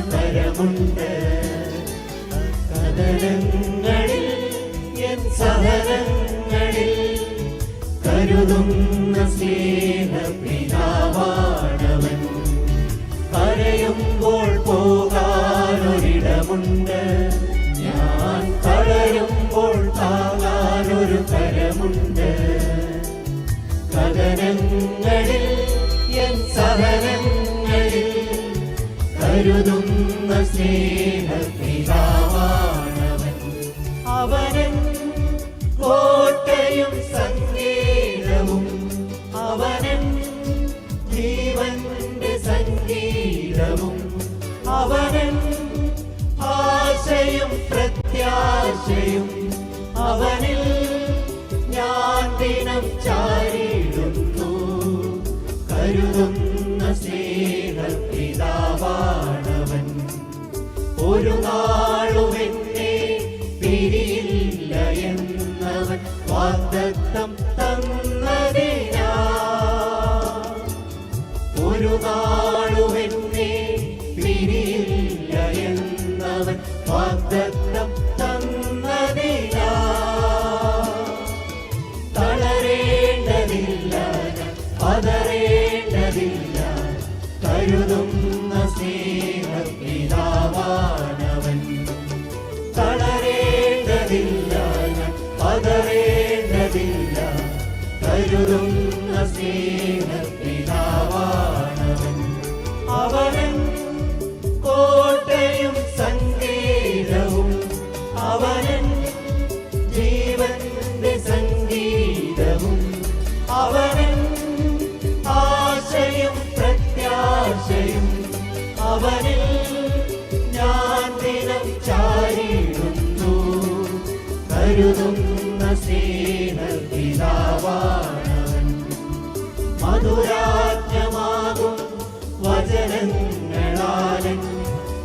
താങ്ങാനൊരു കരമുണ്ട് N സഹനങ്ങളിൽ കരുതുന്ന സ്നേഹപിതാവാണവൻ. കരയുമ്പോൾ പോകാനൊരിടമുണ്ട്. ഞാൻ തളരുമ്പോൾ താങ്ങാനൊരു കരമുണ്ട്. കഥനങ്ങളിൽ എൻ സഹനങ്ങളിൽ കരുതുന്ന സ്നേഹപിതാവാണവൻ. അവനൻ കോട്ടയും സംഗീതവും അവനൻ ജീവന്റെ സംഗീതവും അവനൻ ആശയും പ്രത്യാശയും. അവനിൽ ഞാൻ ദിനം ചാരിടുന്നു ഒരു നാളും എന്നെ വാഗ്ദത്തം തന്നതിനാ. ഒരു നാളും എന്നെ വാഗ്ദത്തം തന്നതിനാ. തളരേണ്ടതില്ല പതറേണ്ടതില്ല കരുതുന്ന കരുതുന്ന സ്നേഹപിതാവാണവൻ. അവനൻ കോട്ടയും സംഗീതവും അവനൻ ജീവന്റെ സംഗീതവും അവനൻ ആശയും പ്രത്യാശയും അവനിൽ ഞാൻ ദിനം ചാരിടുന്നു. കരുതുന്ന സ്നേഹപിതാവാണവൻ മധുരാജ്ഞമാകും വചനങ്ങളാലൻ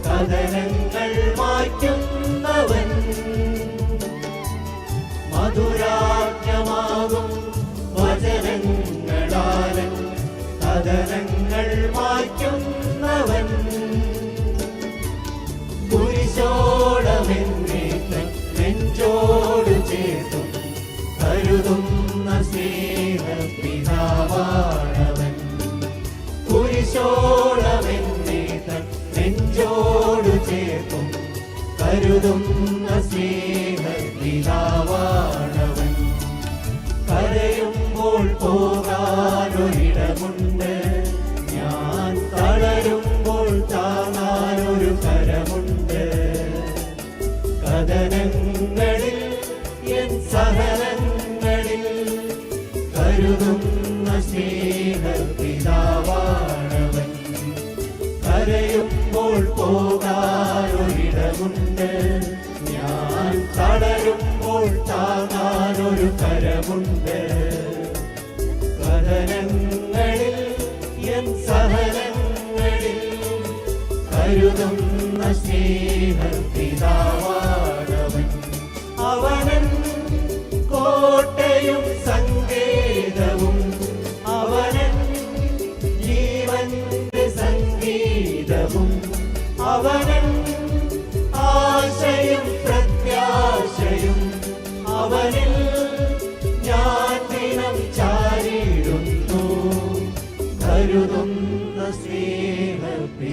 കഥനങ്ങൾ മാറ്റുന്നവൻ. മധുരാജ്ഞമാകും. വചനങ്ങളാലൻ കഥനങ്ങൾ മാറ്റുന്നവൻ. കരുതുന്ന സ്നേഹപിതാവാണവൻ കരയുമ്പോൾ പോകാനൊരിടമുണ്ട്. ഞാൻ തളരുമ്പോൾ താങ്ങാനൊരു കരമുണ്ട്. കഥനങ്ങളിൽ എൻ സഹനങ്ങളിൽ കരുതുന്ന സ്നേഹപിതാവാണവൻ കരയുമ്പോൾ പോകാനൊരിടമുണ്ട്. ഞാൻ തളരുമ്പോൾ താങ്ങാനൊരു കരമുണ്ട്. കഥനങ്ങളിൽ എൻ സഹനങ്ങളിൽ കരുതുന്ന സ്നേഹപിതാവാണവൻ അവനൻ ആശയും പ്രത്യാശയും അവനിൽ ഞാൻ ദിനം ചാരിടുന്നു. കരുതുന്ന സ്നേഹപിതാവാണ്